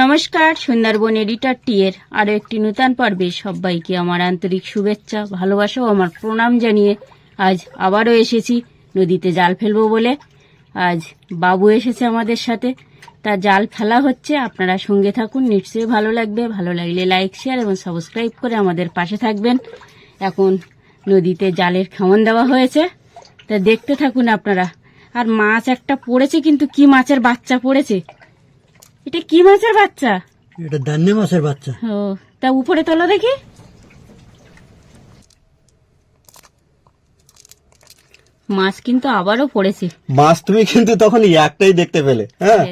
নমস্কার, সুন্দরবন এডিটার টি এর আরও একটি নূতন পর্বে সবাইকে আমার আন্তরিক শুভেচ্ছা, ভালোবাসা ও আমার প্রণাম জানিয়ে আজ আবারও এসেছি। নদীতে জাল ফেলব বলে আজ বাবু এসেছে আমাদের সাথে। তা জাল ফেলা হচ্ছে, আপনারা সঙ্গে থাকুন, নিশ্চয়ই ভালো লাগবে। ভালো লাগলে লাইক, শেয়ার এবং সাবস্ক্রাইব করে আমাদের পাশে থাকবেন। এখন নদীতে জালের খামন দেওয়া হয়েছে। তা দেখতে থাকুন আপনারা। আর মাছ একটা পড়েছে, কিন্তু কি মাছের বাচ্চা পড়েছে? এটা কি মাছের বাচ্চা? এটা দান্নে মাছের বাচ্চা। ও তা উপরে তোলো দেখি। মাছ কিন্তু আবারও পড়েছে। মাছ তুমি কিন্তু তখন একটাই দেখতে পেলে হ্যাঁ?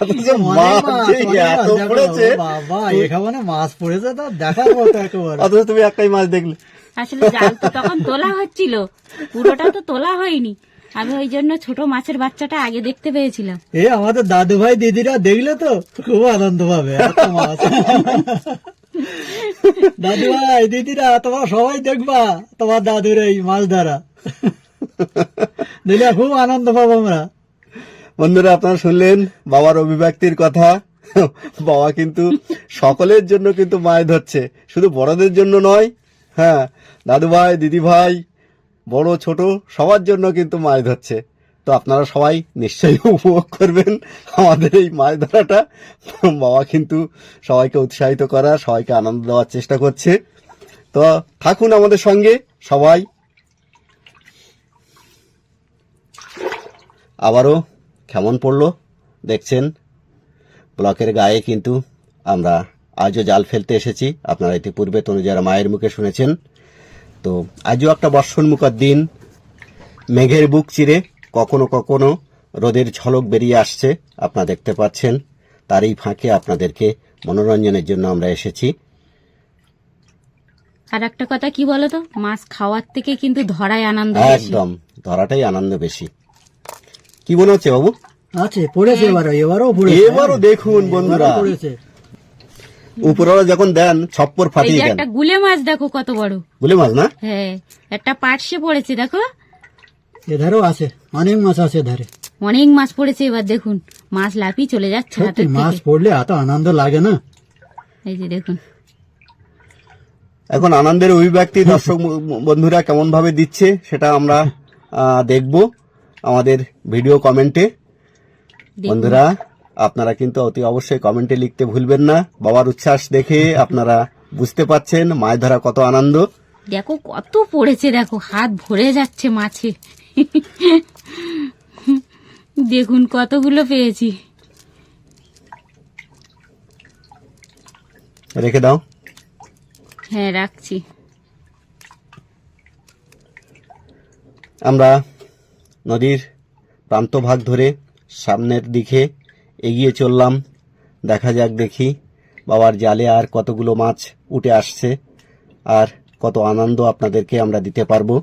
অথচ মাছ যে এত পড়েছে। বাবা এখানে মাছ পড়েছে তো দেখার মতো একেবারে। অথচ তুমি একটাই মাছ দেখলে। আসলে জাল তো তখন তোলা হচ্ছিল পুরোটা তো তোলা হয়নি। আমি ওই জন্য ছোট মাছের বাচ্চাটা আগে দেখতে পেয়েছিলাম। এ আমাদের দাদু ভাই দিদিরা দেখলে তো খুব আনন্দ পাবে দাদু ভাই দিদিরা তোমরা সবাই দেখবা তোমার দাদুর এই মাছ ধরা। দেখলে খুব আনন্দ পাবো আমরা। বন্ধুরা আপনারা শুনলেন বাবার অভিব্যক্তির কথা। বাবা কিন্তু সকলের জন্য কিন্তু মাছ ধরছে শুধু বড়দের জন্য নয় হ্যাঁ দাদু ভাই দিদি ভাই বড়, ছোট, সবার জন্য কিন্তু মাছ ধরছে। তো আপনারা সবাই নিশ্চয়ই উপভোগ করবেন আমাদের এই মাছ ধরাটা। বাবা কিন্তু সবাইকে উৎসাহিত করা, সবাইকে আনন্দ দেওয়ার চেষ্টা করছে। তো থাকুন আমাদের সঙ্গে সবাই। আবারও কেমন পড়ল দেখছেন? ব্লকের গায়ে কিন্তু আমরা আজও জাল ফেলতে এসেছি। আপনারা ইতিপূর্বে তনুজারা মায়ের মুখে শুনেছেন। তো আজও একটা বর্ষণমুখর দিন। মেঘের বুক চিরে কখনো কখনো রোদের ঝলক বেরিয়ে আসছে আপনারা দেখতে পাচ্ছেন। তারই ফাঁকে আপনাদেরকে মনোরঞ্জনের জন্য আমরা এসেছি। আর একটা কথা কি বলতো? মাছ খাওয়ার থেকে কিন্তু ধরায় আনন্দ একদম ধরাটাই আনন্দ বেশি। কি মনে হচ্ছে বাবু? আছে পড়েছে এবারও এবারও পড়েছে। এবারও দেখুন বন্ধুরা। পড়েছে। উপরওয়ালা যখন দেন ছপ্পর ফাটিয়ে দেন। একটা গুলে মাছ দেখো কত বড়। গুলে মাছ না? হ্যাঁ একটা পাটসে পড়েছে দেখো। এধারেও আছে অনেক মাছ আছে এধারে। অনেক মাছ পড়েছে এবার দেখুন মাছ লাফিয়ে চলে যাচ্ছে মাছ পড়লে এত আনন্দ লাগে না? এই যে দেখুন। এখন আনন্দের অভিব্যক্তি দর্শক বন্ধুরা কেমন ভাবে দিচ্ছে সেটা আমরা দেখব আমাদের ভিডিও কমেন্টে। বন্ধুরা আপনারা কিন্তু অতি অবশ্যই কমেন্টে লিখতে ভুলবেন না। বাবার উচ্ছ্বাস দেখে আপনারা বুঝতে পাচ্ছেন মাছ ধরা কত আনন্দ। দেখো কত পড়েছে দেখো হাত ভরে যাচ্ছে মাছে। দেখুন কতগুলো পেয়েছি। রেখে দাও। হ্যাঁ রাখছি। আমরা নদীর প্রান্তভাগ ধরে সামনের দিকে এগিয়ে চললাম। দেখা যাক দেখি বাবার জালে আর কতগুলো মাছ উঠে আসছে আর কত আনন্দ আপনাদেরকে আমরা দিতে পারব।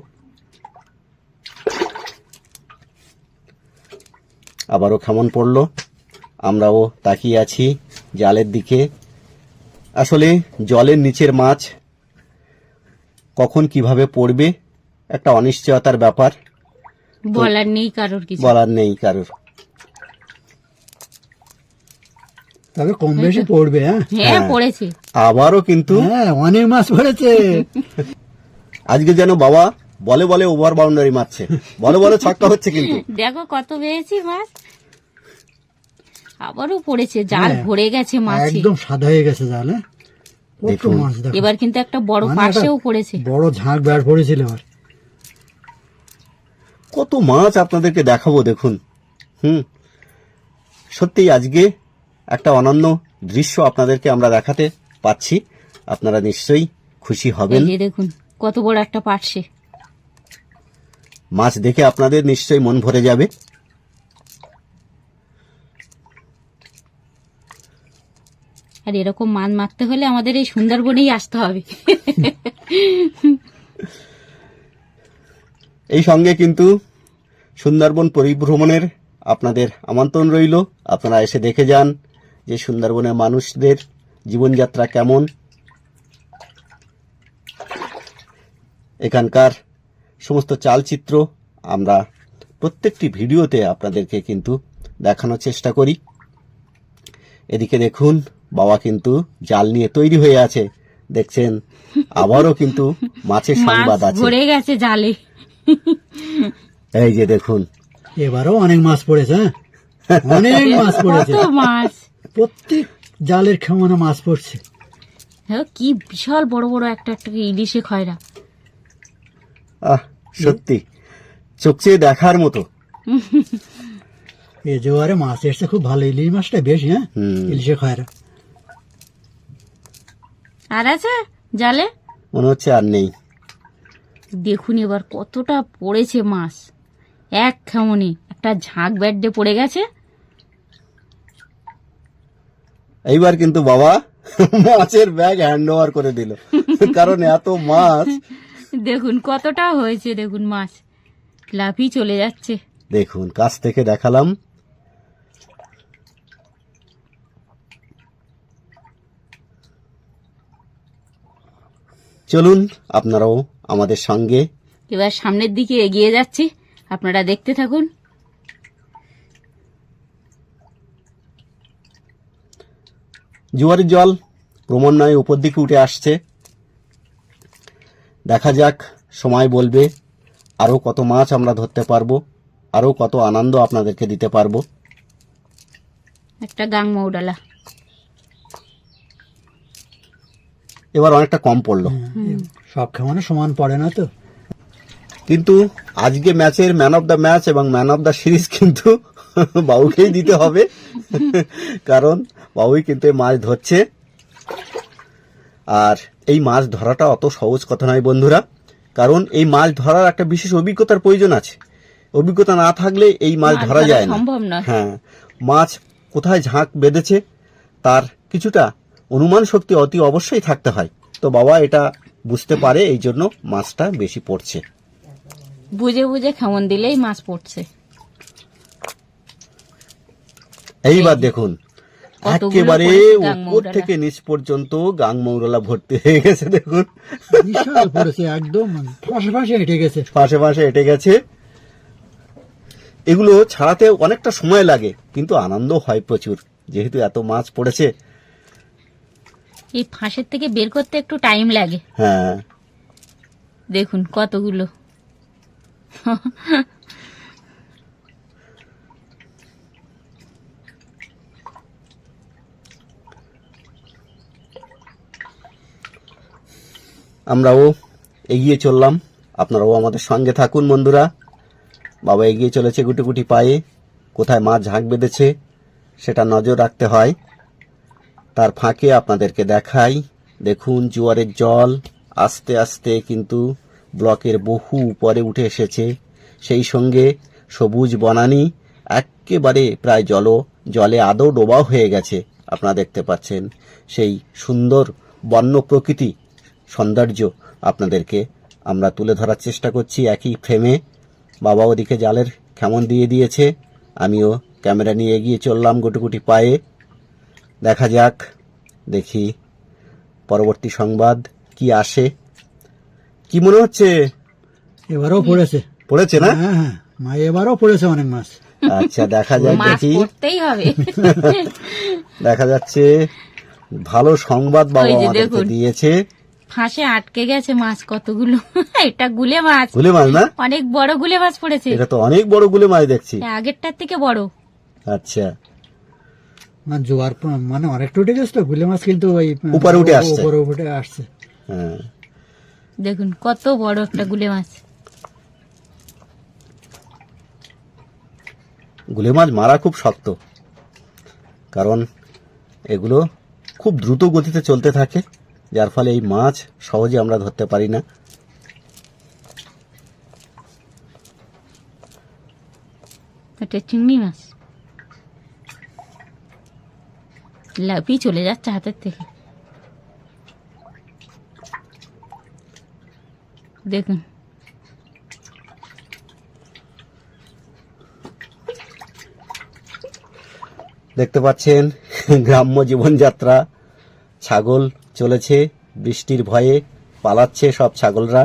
আবারও কেমন পড়ল। আমরাও তাকিয়ে আছি জালের দিকে। আসলে জলের নিচের মাছ কখন কীভাবে পড়বে একটা অনিশ্চয়তার ব্যাপার। বলার নেই কারোর কিছু। বলার নেই কারোর। তবে কম বেশি পড়বে হ্যাঁ? হ্যাঁ পড়েছে। আবারও কিন্তু হ্যাঁ অনেক মাছ পড়েছে। আজকে যেন বাবা বলে বলে ওভার বাউন্ডারি মারছে। বলে বলে ছক্কা হচ্ছে কিন্তু। দেখো কত পেয়েছি মাছ আবারও পড়েছে জাল হ্যাঁ। ভরে গেছে মাছে। একদম সাদা হয়ে গেছে জাল হ্যাঁ? এবার কিন্তু একটা বড় মানে পাশেও পড়েছে। বড় ঝাঁক বের পড়েছিল এবার কত মাছ আপনাদেরকে দেখাবো দেখুন। হুম। সত্যি আজকে একটা অনন্য দৃশ্য আপনাদেরকে আমরা দেখাতে পাচ্ছি। আপনারা নিশ্চয়ই খুশি হবেন। দেখুন কত বড় একটা পাটসে মাছ দেখে আপনাদের নিশ্চয়ই মন ভরে যাবে। আর এরকম মান মারতে হলে আমাদের এই সুন্দরবনেই আসতে হবে। এই সঙ্গে কিন্তু সুন্দরবন পরিভ্রমণের আপনাদের আমন্ত্রণ রইল। আপনারা এসে দেখে যান। যে সুন্দরবনের মানুষদের জীবনযাত্রা কেমন। এখানকার সমস্ত চালচিত্র আমরা প্রত্যেকটি ভিডিওতে আপনাদেরকে কিন্তু দেখানোর চেষ্টা করি। এদিকে দেখুন বাবা কিন্তু জাল নিয়ে তৈরি হয়ে আছে। দেখছেন আবারও কিন্তু মাছের সংবাদ আছে। ভরে গেছে জালে। এই যে দেখুন। এবারও অনেক মাছ পড়েছে হ্যাঁ? অনেক মাছ পড়েছে। মাছ। প্রত্যেক জালের খেমনে মাছ পড়ছে। হ্যাঁ কি বিশাল বড় বড় একটা একটা ইলিশে খয়রা। আহ সত্যি। চোখ চেয়ে দেখার মতো। এ জোয়ারে মাছ এসছে খুব ভালো। ইলিশ মাছটা বেশি হ্যাঁ? হুম। ইলিশে খয়রা। আর আছে জালে? মনে হচ্ছে আর নেই। দেখুন এবার কতটা পড়েছে মাছ। এক খেমনি। একটা ঝাঁক ব্যাডে পড়ে গেছে। এইবার কিন্তু বাবা মাছের ব্যাগ হ্যান্ড ওভার করে দিল। কারণ এত মাছ। দেখুন কতটা হয়েছে দেখুন মাছ। লাফি চলে যাচ্ছে। দেখুন কাছ থেকে দেখালাম। চলুন আপনারাও আমাদের সঙ্গে। এবার সামনের দিকে এগিয়ে যাচ্ছি। আপনারা দেখতে থাকুন। জোয়ারের জল ক্রমান্বয়ে উপর দিকে উঠে আসছে। দেখা যাক সময় বলবে আরও কত মাছ আমরা ধরতে পারব আরও কত আনন্দ আপনাদেরকে দিতে পারব। একটা গাং মৌডালা। এবার অনেকটা কম পড়ল। সব খেমনে সমান পড়ে না তো? কিন্তু আজকে ম্যাচের ম্যান অফ দ্য ম্যাচ এবং ম্যান অফ দ্য সিরিজ কিন্তু বাবুকেই দিতে হবে। কারণ বাবুই কিন্তু এই মাছ ধরছে। আর এই মাছ ধরাটা অত সহজ কথা নয় বন্ধুরা। কারণ এই মাছ ধরার একটা বিশেষ অভিজ্ঞতার প্রয়োজন আছে। অভিজ্ঞতা না থাকলে এই মাছ ধরা যায় না। হ্যাঁ মাছ কোথায় ঝাঁক বেঁধেছে তার কিছুটা অনুমান শক্তি অতি অবশ্যই থাকতে হয়। তো বাবা এটা বুঝতে পারে এই জন্য মাছটা বেশি পড়ছে। বুঝে বুঝে খেমন দিলেই মাছ পড়ছে। এইবার দেখুন একেবারে উপর থেকে নিচ পর্যন্ত গাং মৌরলা ভর্তি হয়ে গেছে দেখুন। বিশাল পড়েছে একদম ফাঁসে ফাঁসে হেঁটে গেছে। পাশে পাশে এটে গেছে। এগুলো ছাড়াতে অনেকটা সময় লাগে কিন্তু আনন্দ হয় প্রচুর যেহেতু এত মাছ পড়েছে। এই ফাঁসের থেকে বের করতে একটু টাইম লাগে। হ্যাঁ। দেখুন কতগুলো। আমরাও এগিয়ে চললাম। আপনারাও আমাদের সঙ্গে থাকুন, বন্ধুরা। বাবা এগিয়ে চলেছে গুটি গুটি পায়ে। কোথায় মাছ ঝাঁক বেঁধেছে, সেটা নজর রাখতে হয়। তার ফাঁকে আপনাদেরকে দেখাই। দেখুন, জোয়ারের জল আস্তে আস্তে কিন্তু ব্লকের বহু উপরে উঠে এসেছে। সেই সঙ্গে সবুজ বনানি একেবারে প্রায় জল, জলে আদৌ ডোবাও হয়ে গেছে, আপনারা দেখতে পাচ্ছেন। সেই সুন্দর বন্য প্রকৃতি সৌন্দর্য আপনাদেরকে আমরা তুলে ধরার চেষ্টা করছি একই ফ্রেমে। বাবা ওদিকে জালের কেমন দিয়ে দিয়েছে। আমিও ক্যামেরা নিয়ে এগিয়ে চললাম গুটি পায়ে। দেখা যাক, দেখি পরবর্তী সংবাদ কি আসে। কি মনে হচ্ছে? এবারও পড়েছে। পড়েছে না? হ্যাঁ হ্যাঁ। মা এবারও পড়েছে অনেক মাছ। আচ্ছা দেখা যাক দেখি। পড়তেই হবে। দেখা যাচ্ছে ভালো সংবাদ বাবা আমাদেরকে দিয়েছে। ফাঁসে আটকে গেছে মাছ কতগুলো। এটা গুলে মাছ। গুলে মাছ না? অনেক বড় গুলে মাছ পড়েছে। এটা তো অনেক বড় গুলে মাছ দেখছি। আগেরটার থেকে বড়। আচ্ছা। মানে জোয়ার মানে অনেকটা উঠে গেছে তো গুলে মাছ কিন্তু ওই উপরে উঠে আসছে। উপরে উঠে আসছে। হ্যাঁ। দেখুন কত বড় একটা গুলে মাছ। গুলে মাছ মারা খুব শক্ত কারণ এগুলো খুব দ্রুত গতিতে চলতে থাকে যার ফলে এই মাছ সহজে আমরা ধরতে পারি না। এটা চিংড়ি মাছ। লাফি চলে যাচ্ছে হাতের থেকে। দেখুন। দেখতে পাচ্ছেন গ্রাম্য জীবনযাত্রা। ছাগল চলেছে বৃষ্টির ভয়ে পালাচ্ছে সব ছাগলরা।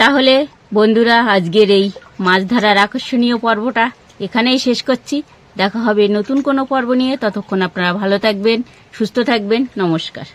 তাহলে বন্ধুরা আজকের এই মাছ ধরার আকর্ষণীয় পর্বটা এখানেই শেষ করছি। দেখা হবে নতুন কোনো পর্ব নিয়ে। ততক্ষণ আপনারা ভালো থাকবেন সুস্থ থাকবেন। নমস্কার।